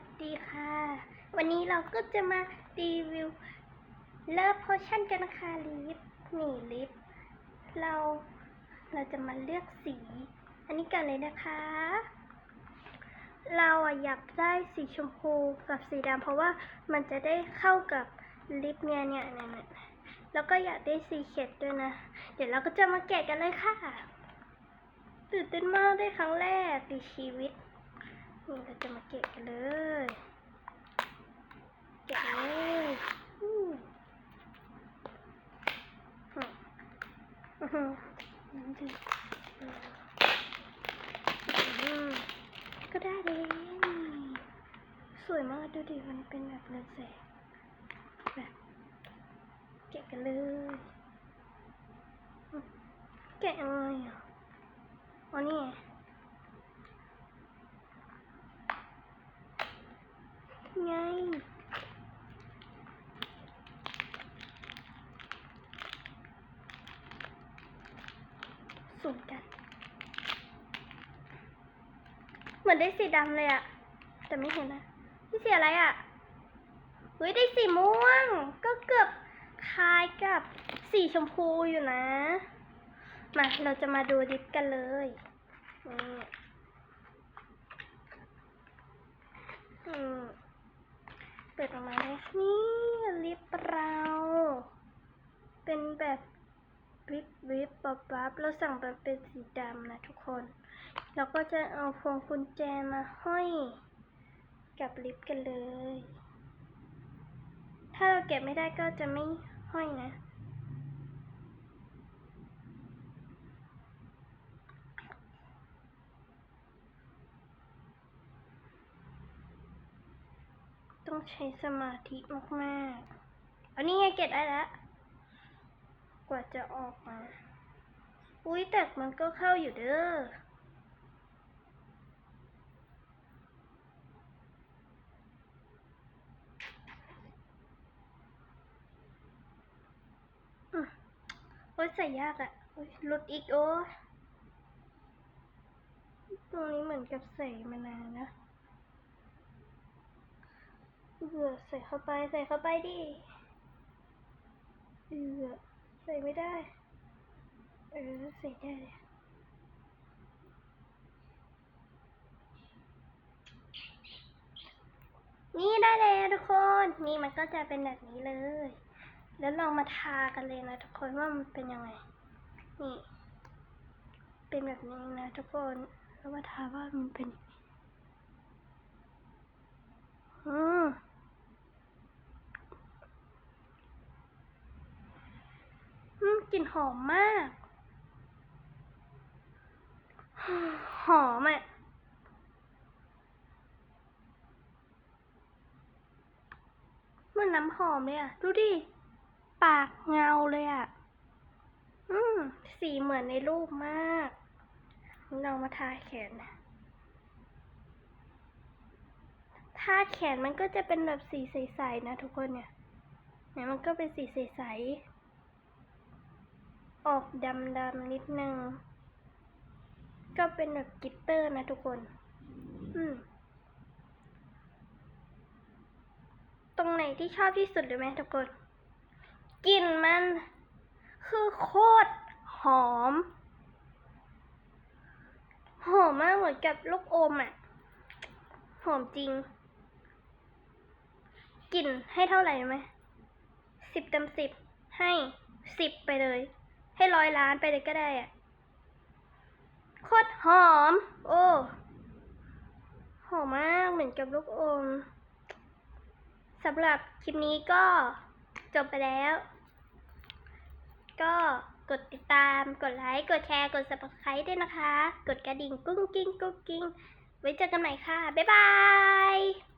สดีค่ะ วันนี้เราก็จะมารีวิวเลิฟโพชั่นกันนะคะลิปนี่ลิป เราเราจะมาเลือกสี อันนี้กันเลยนะคะ เราอะอยากได้สีชมพูกับสีดำเพราะว่ามันจะได้เข้ากับลิปเนี่ยเนี่ยเนี่ยแล้วก็อยากได้สีเข็ดด้วยนะ เดี๋ยวเราก็จะมาแกะกันเลยค่ะตื่นเต้นมากได้ครั้งแรกในชีวิต นี่เราจะมาเก็บกันเลย เก็บเลยอืมอืมอื้อหือน้ำจืดอืมก็ได้เลยสวยมากดูดิมันเป็นแบบเรืองแสงแบบเก็บกันเลยอืมแกะยังไงอะอ๋อนี่ ไงไง สุ่มกัน เหมือนได้สีดำเลยอะแต่ไม่เห็นนะนี่สีอะไรอะเฮ้ยได้สีม่วง ก็เกือบคล้ายกับสีชมพูอยู่นะ มาเราจะมาดูลิปกันเลยนี่อืม ปิดออกมาเลยนี่ลิปเรา เป็นแบบวิบวิบปับปับเราสั่งแบบเป็นสีดำนะทุกคน เราก็จะเอาพวงกุญแจมาห้อยกับลิปกันเลย ถ้าเราเก็บไม่ได้ก็จะไม่ห้อยนะ ต้องใช้สมาธิมากๆ อันนี้ไงเก็บได้แล้ว กว่าจะออกมา อุ้ยแต่มันก็เข้าอยู่เด้อโอ้ยใส่ยากอะอ้ยหลุดอีกโอ้ยตรงนี้เหมือนกับใส่มานานนะ เอือใส่เข้าไปใส่เข้าไปดิเอือใส่ไม่ได้ เออใส่ได้เลยนี่ได้แล้วทุกคน นี่มันก็จะเป็นแบบนี้เลย แล้วลองมาทากันเลยนะทุกคนว่ามันเป็นยังไง นี่ เป็นแบบนี้นะทุกคน แล้วมาทาว่ามันเป็น อืม อืม กลิ่นหอมมาก หอมอะเหมือนน้ำหอมเลยอะ ดูดิ ปากเงาเลยอะ อืม สีเหมือนในรูปมากเรามาทาแขนทาแขนมันก็จะเป็นแบบสีใสๆนะทุกคนเนี่ยเนี่ยมันก็เป็นสีใสๆ ออกดำๆนิดนึง ก็เป็นแบบกิตเตอร์นะทุกคน อืม ตรงไหนที่ชอบที่สุดเลยไหมทุกคน กลิ่นมัน คือโคตรหอม หอมมากเหมือนกับลูกอมอะ หอมจริง กลิ่นให้เท่าไหร่ไหมสิบเต็มสิบให้สิบไปเลย ให้ร้อยล้านไปเลยก็ได้อะโคตรหอม โอ้หอมมากเหมือนกับลูกอมสำหรับคลิปนี้ก็จบไปแล้ว ก็กดติดตาม กดไลค์ กดแชร์ กด subscribe ด้วยนะคะ กดกระดิ่งกุ้งกิ้งกุ้งกิ้ง ไว้เจอกันใหม่ค่ะ บ๊ายบาย